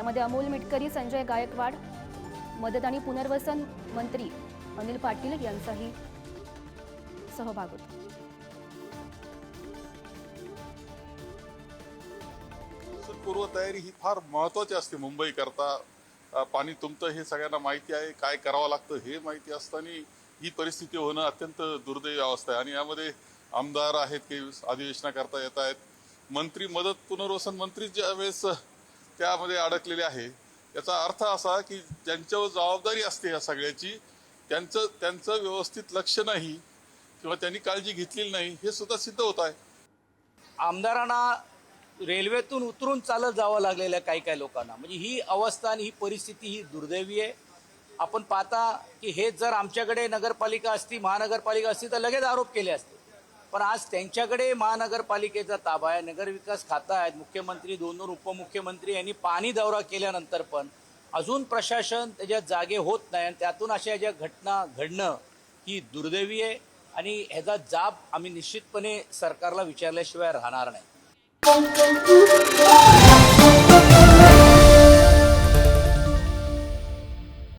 यामध्ये अमोल मिटकरी संजय गायकवाड मदत आणि पुनर्वसन मंत्री अनिल पाटील यांचाही सहभाग होता. पूर्वतयारी ही फार महत्वाची असते मुंबई करता पाणी तुमचं हे सगळ्यांना माहिती आहे काय करावं लागतं हे माहिती असताना ही परिस्थिती होणं अत्यंत दुर्दैवी अवस्था आहे. आणि यामध्ये आमदार आहेत की अधिवेशना करता येत आहेत. मंत्री मदत पुनर्वसन मंत्री ज्या वेळेस त्यामध्ये अडकलेले आहे. याचा अर्थ असा की ज्यांच्यावर जबाबदारी असते या सगळ्याची त्यांचं त्यांचं व्यवस्थित लक्ष नाही किंवा त्यांनी काळजी घेतलेली नाही हे सुद्धा सिद्ध होत आहे. आमदारांना रेल्वेतून उतरून चालत जावं लागलेलं आहे काही काही लोकांना. म्हणजे ही अवस्था आणि ही परिस्थिती ही दुर्दैवी आहे. आपण पाहता की हे जर आमच्याकडे नगरपालिका असती महानगरपालिका असती तर लगेच आरोप केले असते. पण आज त्यांच्याकडे महानगरपालिकेचा ताबा आहे नगरविकास खाता आहेत मुख्यमंत्री दोन दोन उपमुख्यमंत्री यांनी पाणी दौरा केल्यानंतर पण अजून प्रशासन त्याच्या जागे होत नाही आणि त्यातून अशा ज्या घटना घडणं ही दुर्दैवी आहे आणि ह्याचा जाब आम्ही निश्चितपणे सरकारला विचारल्याशिवाय राहणार नाही.